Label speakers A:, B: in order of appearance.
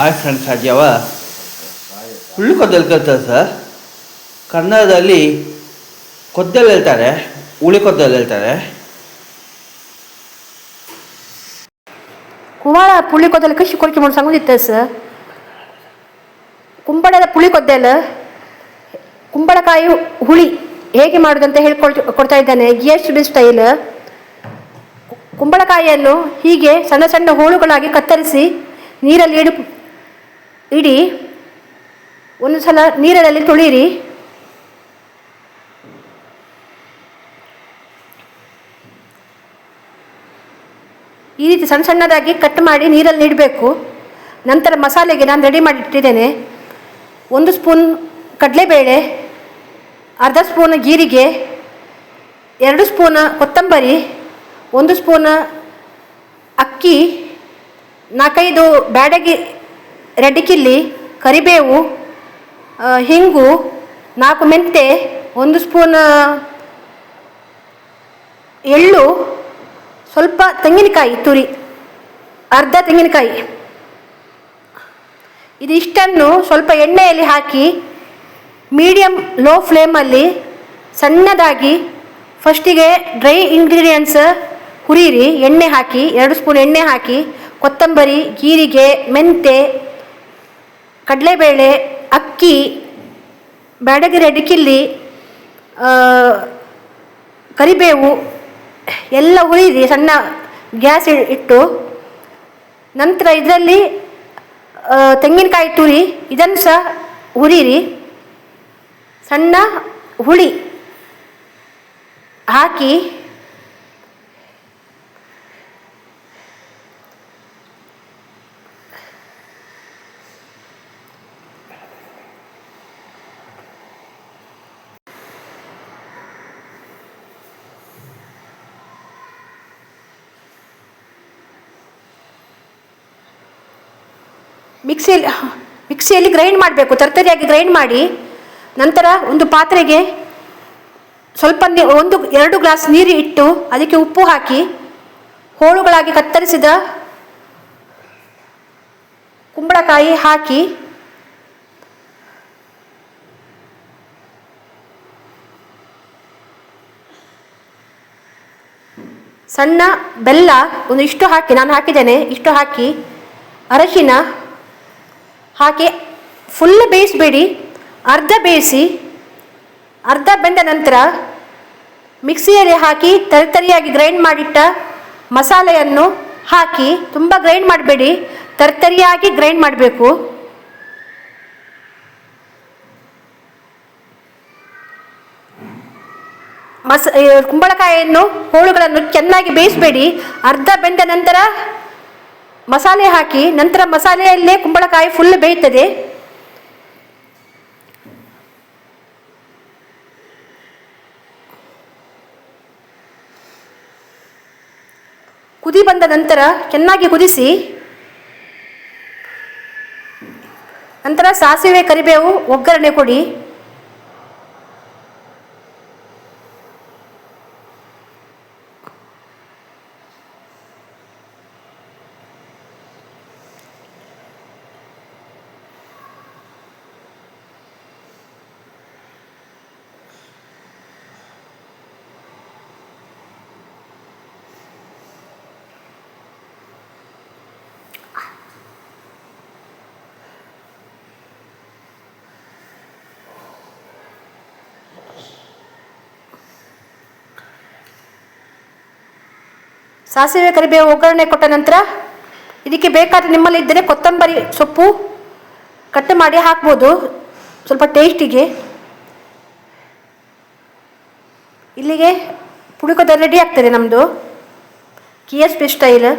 A: Hi friends ಸಾಧ್ಯವ ಹುಳ್ಳು ಕೊದ್ದಲು ಕಲ್ತಾರೆ ಸರ್ ಕನ್ನಡದಲ್ಲಿ ಕೊದ್ದಲು ಹೇಳ್ತಾರೆ ಹುಳಿ ಕೊದ್ದಲು ಹೇಳ್ತಾರೆ.
B: ಕುವಾಳ ಪುಳಿಕೊದ್ದಲು ಕೃಷಿ ಕೊರಿಕೆ ಮಾಡಿ ಸಂಗುದಿತ್ತೆ ಸರ್ ಕುಂಬಳದ ಪುಳಿಕೊದ್ದಲು ಕುಂಬಳಕಾಯಿ ಹುಳಿ ಹೇಗೆ ಮಾಡೋದಂತ ಹೇಳ್ಕೊಳ್ ಕೊಡ್ತಾ ಇದ್ದಾನೆ. ಗಿಯರ್ ಬಿ ಸ್ಟೈಲ್ ಕುಂಬಳಕಾಯಿಯನ್ನು ಹೀಗೆ ಸಣ್ಣ ಸಣ್ಣ ಹೋಳುಗಳಾಗಿ ಕತ್ತರಿಸಿ ನೀರಲ್ಲಿ ಇಡು ಇಡಿ. ಒಂದು ಸಲ ನೀರಲ್ಲಿ ತೊಳೀರಿ ಈ ರೀತಿ ಸಣ್ಣ ಸಣ್ಣದಾಗಿ ಕಟ್ ಮಾಡಿ ನೀರಲ್ಲಿ ಇಡಬೇಕು. ನಂತರ ಮಸಾಲೆಗೆ ನಾನು ರೆಡಿ ಮಾಡಿಟ್ಟಿದ್ದೇನೆ ಒಂದು ಸ್ಪೂನ್ ಕಡಲೆಬೇಳೆ, ಅರ್ಧ ಸ್ಪೂನ್ ಜೀರಿಗೆ, ಎರಡು ಸ್ಪೂನ್ ಕೊತ್ತಂಬರಿ, ಒಂದು ಸ್ಪೂನ್ ಅಕ್ಕಿ, ನಾಲ್ಕೈದು ಬ್ಯಾಡಗಿ ರೆಡ್ ಚಿಲ್ಲಿ ಕರಿಬೇವು ಹಿಂಗು, ನಾಲ್ಕು ಮೆಂತೆ ಒಂದು ಸ್ಪೂನ್ ಎಳ್ಳು, ಸ್ವಲ್ಪ ತೆಂಗಿನಕಾಯಿ, ತುರಿ, ಅರ್ಧ ತೆಂಗಿನಕಾಯಿ. ಇದಿಷ್ಟನ್ನು ಸ್ವಲ್ಪ ಎಣ್ಣೆಯಲ್ಲಿ ಹಾಕಿ ಮೀಡಿಯಮ್ ಲೋ ಫ್ಲೇಮಲ್ಲಿ ಸಣ್ಣದಾಗಿ ಫಸ್ಟಿಗೆ ಡ್ರೈ ಇಂಗ್ರೀಡಿಯೆಂಟ್ಸ್ ಹುರಿಯಿರಿ, ಎಣ್ಣೆ ಹಾಕಿ, ಎರಡು ಸ್ಪೂನ್ ಎಣ್ಣೆ ಹಾಕಿ, ಕೊತ್ತಂಬರಿ, ಜೀರಿಗೆ ಮೆಂತೆ ಕಡಲೆಬೇಳೆ, ಅಕ್ಕಿ ಬ್ಯಾಡಗಿ ಅಡಿಕಿಲ್ಲಿ ಕರಿಬೇವು, ಎಲ್ಲ ಉಳಿದಿ ಸಣ್ಣ ಗ್ಯಾಸ್ ಇಟ್ಟು. ನಂತರ ಇದರಲ್ಲಿ ತೆಂಗಿನಕಾಯಿ ತುರಿ, ಇದನ್ನು ಸಹ ಹುರಿರಿ ಸಣ್ಣ ಹುಳಿ ಹಾಕಿ ಮಿಕ್ಸಿಯಲ್ಲಿ ಮಿಕ್ಸಿಯಲ್ಲಿ ಗ್ರೈಂಡ್ ಮಾಡಬೇಕು, ತರತರಿಯಾಗಿ ಗ್ರೈಂಡ್ ಮಾಡಿ, ನಂತರ ಒಂದು ಪಾತ್ರೆಗೆ ಸ್ವಲ್ಪ ಒಂದು, ಎರಡು ಗ್ಲಾಸ್ ನೀರು ಇಟ್ಟು ಅದಕ್ಕೆ ಉಪ್ಪು ಹಾಕಿ, ಹೋಳುಗಳಾಗಿ ಕತ್ತರಿಸಿದ ಕುಂಬಳಕಾಯಿ ಹಾಕಿ, ಸಣ್ಣ ಬೆಲ್ಲ ಒಂದು ಇಷ್ಟು ಹಾಕಿ, ನಾನು ಹಾಕಿದ್ದೇನೆ, ಇಷ್ಟು ಹಾಕಿ ಅರಶಿನ ಹಾಕಿ ಫುಲ್ ಬೇಯಿಸಬೇಡಿ, ಅರ್ಧ ಬೇಯಿಸಿ, ಅರ್ಧ ಬೆಂದ ನಂತರ ಮಿಕ್ಸಿಯಲ್ಲಿ ಹಾಕಿ ತರಿತರಿಯಾಗಿ ಗ್ರೈಂಡ್ ಮಾಡಿಟ್ಟ ಮಸಾಲೆಯನ್ನು ಹಾಕಿ ತುಂಬ ಗ್ರೈಂಡ್ ಮಾಡಬೇಡಿ ತರ್ತರಿಯಾಗಿ ಗ್ರೈಂಡ್ ಮಾಡಬೇಕು. ಮಸ ಕುಂಬಳಕಾಯಿಯನ್ನು, ಹೋಳುಗಳನ್ನು ಚೆನ್ನಾಗಿ ಬೇಯಿಸಬೇಡಿ, ಅರ್ಧ ಬೆಂದ ನಂತರ ಮಸಾಲೆ ಹಾಕಿ ನಂತರ ಮಸಾಲೆಯಲ್ಲೇ ಕುಂಬಳಕಾಯಿ ಫುಲ್ ಬೇಯುತ್ತದೆ ಕುದಿ ಬಂದ ನಂತರ ಚೆನ್ನಾಗಿ ಕುದಿಸಿ, ನಂತರ ಸಾಸಿವೆ, ಕರಿಬೇವು ಒಗ್ಗರಣೆ ಕೊಡಿ. ಸಾಸಿವೆ ಕರಿಬೇವು ಒಗ್ಗರಣೆ ಕೊಟ್ಟ ನಂತರ ಇದಕ್ಕೆ ಬೇಕಾದ ನಿಮ್ಮಲ್ಲಿ ಇದ್ದರೆ ಕೊತ್ತಂಬರಿ ಸೊಪ್ಪು ಕಟ್ ಮಾಡಿ ಹಾಕ್ಬೋದು. ಸ್ವಲ್ಪ ಟೇಸ್ಟಿಗೆ. ಇಲ್ಲಿಗೆ ಪುಳಿಕೋದ ರೆಡಿ ಆಗ್ತದೆ ನಮ್ಮದು ಕೆ ಎಸ್ ಪಿ ಸ್ಟೈಲ್.